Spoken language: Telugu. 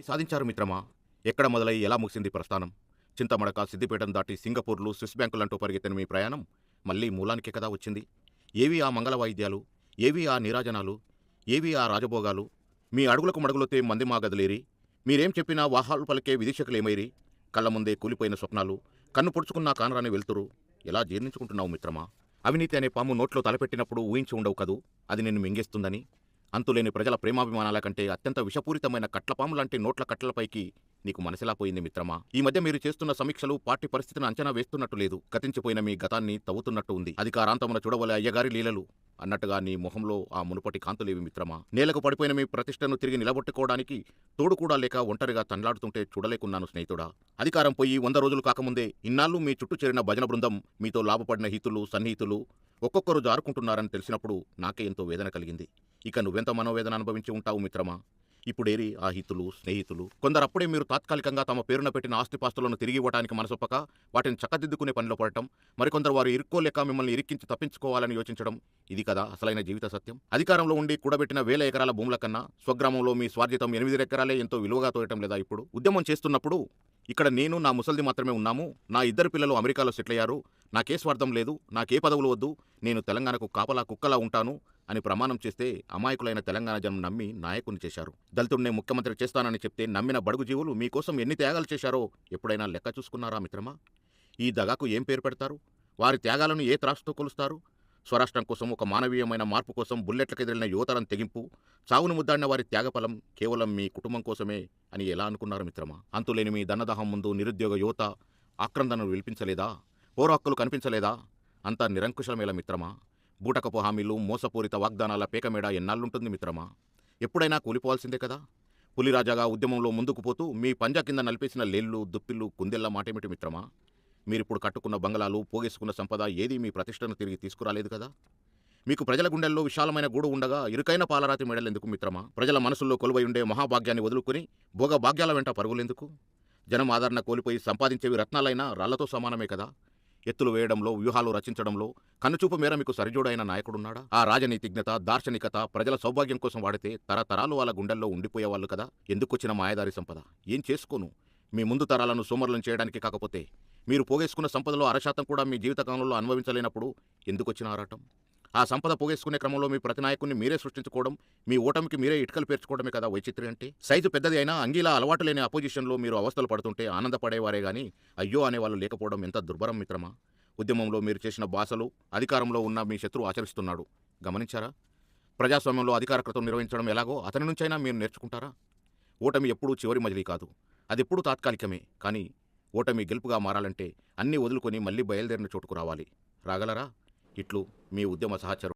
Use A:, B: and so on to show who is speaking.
A: ఏమి సాధించారు మిత్రమా? ఎక్కడ మొదలై ఎలా ముగిసింది ప్రస్థానం? చింతమడక సిద్దిపేటను దాటి సింగపూర్లు స్విస్ బ్యాంకులంటూ పరిగెత్తిన మీ ప్రయాణం మళ్ళీ మూలానికే కదా వచ్చింది. ఏవి ఆ మంగళ వాయిద్యాలు? ఏవి ఆ నీరాజనాలు? ఏవి ఆ రాజభోగాలు? మీ అడుగులకు మడుగులొతే మంది మా గదిలేరి. మీరేం చెప్పినా వాహాలు పలికే విదిశకులేమైరి కళ్ళ ముందే కూలిపోయిన స్వప్నాలు కన్ను పొడుచుకున్నా కానరాని వెళ్తురు ఎలా జీర్ణించుకుంటున్నావు మిత్రమా? అవినీతి అనే పాము నోట్లో తలపెట్టినప్పుడు ఊహించి ఉండవు కదూ? అది నిన్ను మింగేస్తుందని. అంతులేని ప్రజల ప్రేమాభిమానాల కంటే అత్యంత విషపూరితమైన కట్లపాము లాంటి నోట్ల కట్లపైకి నీకు మనసిలా పోయింది మిత్రమా? ఈ మధ్య మీరు చేస్తున్న సమీక్షలు పార్టీ పరిస్థితిని అంచనా వేస్తున్నట్టు లేదు. గతించిపోయిన మీ గతాన్ని తవ్వుతున్నట్టు ఉంది. అధికారాంతమున చూడవలే అయ్యగారి లీలలు. అన్నట్టుగా నీ మొహంలో ఆ మునుపటి కాంతులేవి మిత్రమా? నేలకు పడిపోయిన మీ ప్రతిష్టను తిరిగి నిలబొట్టుకోవడానికి తోడు కూడా లేక ఒంటరిగా తండ్లాడుతుంటే చూడలేకున్నాను స్నేహితుడా. అధికారం పోయి వంద రోజులు కాకముందే ఇన్నాళ్ళు మీ చుట్టూ చేరిన భజన బృందం మీతో లాభపడిన హితులు సన్నిహితులు ఒక్కొక్కరు జారుకుంటున్నారని తెలిసినప్పుడు నాకే ఎంతో వేదన కలిగింది. ఇక నువ్వెంత మనోవేదన అనుభవించి ఉంటావు మిత్రమా? ఇప్పుడేరి ఆ హితులు స్నేహితులు కొందరు అప్పుడే మీరు తాత్కాలికంగా తమ పేరున పెట్టిన ఆస్తిపాస్తులను తిరిగి ఇవ్వడానికి మనసొప్పక వాటిని చక్కదిద్దుకునే పనిలో పడటం మరికొందరు వారు ఇరుక్కోలేక మిమ్మల్ని ఇరికించి తప్పించుకోవాలని యోచించడం ఇది కదా అసలైన జీవిత సత్యం? అధికారంలో ఉండి కూడబెట్టిన వేల ఎకరాల భూముల కన్నా స్వగ్రామంలో మీ స్వార్జితం ఎనిమిది ఎకరాలే ఎంతో విలువగా తోయటం లేదా ఇప్పుడు? ఉద్యమం చేస్తున్నప్పుడు ఇక్కడ నేను నా ముసల్ది మాత్రమే ఉన్నాము నా ఇద్దరు పిల్లలు అమెరికాలో సెటిల్ అయ్యారు నాకే స్వార్థం లేదు నాకే పదవులు వద్దు నేను తెలంగాణకు కాపలా కుక్కలా ఉంటాను అని ప్రమాణం చేస్తే అమాయకులైన తెలంగాణ జనం నమ్మి నాయకుని చేశారు. దళితుడినే ముఖ్యమంత్రి చేస్తానని చెప్తే నమ్మిన బడుగు జీవులు మీకోసం ఎన్ని త్యాగాలు చేశారో ఎప్పుడైనా లెక్క చూసుకున్నారా మిత్రమా? ఈ దగాకు ఏం పేరు పెడతారు? వారి త్యాగాలను ఏ త్రాసుతో కొలుస్తారు? స్వరాష్ట్రం కోసం ఒక మానవీయమైన మార్పు కోసం బుల్లెట్లకు ఎదిరిన యువతరం తెగింపు చావును ముద్దాడిన వారి త్యాగఫలం కేవలం మీ కుటుంబం కోసమే అని ఎలా అనుకున్నారు మిత్రమా? అంతులేని మీ దన్నదాహం ముందు నిరుద్యోగ యువత ఆక్రందనలు విలిపించలేదా? పౌర హక్కులు కనిపించలేదా? అంతా నిరంకుశలమేలా మిత్రమా? బూటకపు హామీలు మోసపూరిత వాగ్దానాల పేకమేడ ఎన్నాళ్ళుంటుంది మిత్రమా? ఎప్పుడైనా కూలిపోవాల్సిందే కదా? పులిరాజాగా ఉద్యమంలో ముందుకు పోతూ మీ పంజా కింద నలిపేసిన లేళ్ళు దుప్పిళ్ళు కుందెళ్ళ మాటేమిటి మిత్రమా? మీరిప్పుడు కట్టుకున్న బంగళాలు పోగేసుకున్న సంపద ఏదీ మీ ప్రతిష్టను తిరిగి తీసుకురాలేదు కదా? మీకు ప్రజల గుండెల్లో విశాలమైన గూడు ఉండగా ఇరుకైన పాలరాతి మెడలెందుకు మిత్రమా? ప్రజల మనసుల్లో కొలువై ఉండే మహాభాగ్యాన్ని వదులుకుని భోగ భాగ్యాల వెంట పరుగులెందుకు? జనం ఆదరణ కోల్పోయి సంపాదించేవి రత్నాలైనా రాళ్ళతో సమానమే కదా? ఎత్తులు వేయడంలో వ్యూహాలు రచించడంలో కన్నుచూపు మేర మీకు సరిజోడైన నాయకుడున్నాడా? ఆ రాజనీతిజ్ఞత దార్శనికత ప్రజల సౌభాగ్యం కోసం వాడితే తరతరాలు వాళ్ళ గుండెల్లో ఉండిపోయేవాళ్ళు కదా? ఎందుకొచ్చిన మాయదారి సంపద? ఏం చేసుకోను? మీ ముందు తరాలను సోమరులను చేయడానికి కాకపోతే మీరు పోగేసుకున్న సంపదలో అరశాతం కూడా మీ జీవితకాలంలో అనుభవించలేనప్పుడు ఎందుకొచ్చిన ఆరాటం? ఆ సంపద పోగేసుకునే క్రమంలో మీ ప్రతి మీరే సృష్టించుకోవడం మీ ఓటమికి మీరే ఇటుకలు పేర్చుకోవడమే కదా వైచిత్రి అంటే సైజు పెద్దది అయినా అంగీలా అలవాటు లేని అపోజిషన్లో మీరు అవస్థలు పడుతుంటే ఆనందపడేవారే గాని అయ్యో అనేవాళ్ళు లేకపోవడం ఎంత దుర్భరం మిత్రమా? ఉద్యమంలో మీరు చేసిన బాసలు అధికారంలో ఉన్న మీ శత్రువు ఆచరిస్తున్నాడు. గమనించారా? ప్రజాస్వామ్యంలో అధికారకృతం నిర్వహించడం ఎలాగో అతని నుంచైనా మీరు నేర్చుకుంటారా? ఓటమి ఎప్పుడూ చివరి మజిలీ కాదు. అది ఎప్పుడూ తాత్కాలికమే. కానీ ఓటమి గెలుపుగా మారాలంటే అన్నీ వదులుకొని మళ్ళీ బయలుదేరిన చోటుకు రావాలి. రాగలరా? ఇట్లు మీ ఉద్యమ సహచరు